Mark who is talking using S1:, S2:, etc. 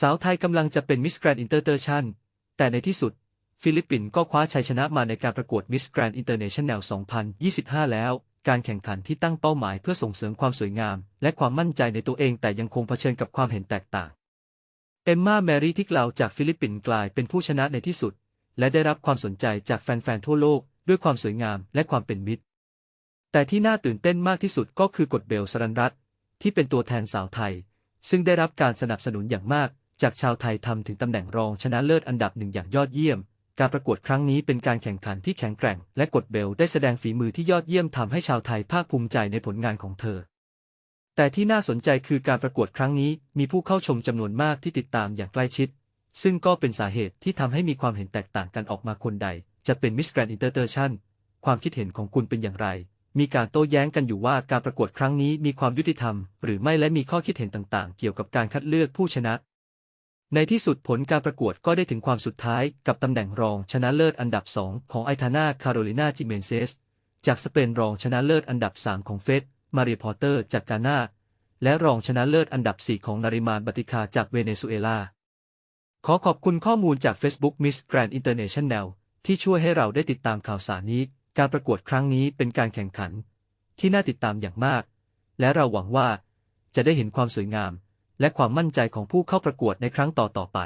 S1: สาวไทยกำลังจะเป็นมิสแกรนด์อินเตอร์เตอร์ชันแต่ในที่สุด ฟิลิปปินส์ก็คว้าชัยชนะมาในการประกวดมิสแกรนด์อินเตอร์เนชั่นแนล 2025 แล้ว การแข่งขันที่ตั้งเป้าหมายเพื่อส่งเสริมความสวยงาม และความมั่นใจในตัวเองแต่ยังคงเผชิญกับความเห็นแตกต่าง เอมมาแมรี่ทิกลาวจากฟิลิปปินส์กลายเป็นผู้ชนะในที่สุด และได้รับความสนใจจากแฟนๆทั่วโลก ด้วยความสวยงามและความเป็นมิตร แต่ที่น่าตื่นเต้นมากที่สุดก็คือกฎเบลสรันรัตที่เป็นตัวแทนสาวไทย ซึ่งได้รับการสนับสนุนอย่างมาก จากชาวไทยทำถึงตำแหน่งรองชนะเลิศอันดับหนึ่งอย่างยอดเยี่ยม การประกวดครั้งนี้เป็นการแข่งขันที่แข็งแกร่ง และกฎเบลได้แสดงฝีมือที่ยอดเยี่ยมทำให้ชาวไทยภาคภูมิใจในผลงานของเธอ แต่ที่น่าสนใจคือการประกวดครั้งนี้มีผู้เข้าชมจำนวนมากที่ติดตามอย่างใกล้ชิด ซึ่งก็เป็นสาเหตุที่ทำให้มีความเห็นแตกต่างกันออกมาคนใด จะเป็นมิสแกรนด์อินเตอร์เตชันความคิดเห็นของคุณเป็นอย่างไรมีการโต้แย้งกันอยู่ว่าการประกวดครั้งนี้มีความยุติธรรม หรือไม่และมีข้อคิดเห็นต่างๆ เกี่ยวกับการคัดเลือกผู้ชนะ ในที่สุดผลการประกวดก็ได้ถึงความสุดท้ายกับตำแหน่งรองชนะเลิศอันดับ 2 ของไอธานาคาโรลินาจิเมนเซส จากสเปนรองชนะเลิศอันดับ 3 ของเฟสมาริพอเตอร์จากกานาและรองชนะเลิศอันดับ 4 ของนาริมานบัติคาจากเวเนซุเอลา ขอขอบคุณข้อมูลจาก Facebook Miss Grand International ที่ช่วยให้เราได้ติดตามข่าวสารนี้ การประกวดครั้งนี้เป็นการแข่งขัน ที่น่าติดตามอย่างมาก และเราหวังว่าจะได้เห็นความสวยงาม และความมั่นใจของผู้เข้าประกวดในครั้งต่อๆไป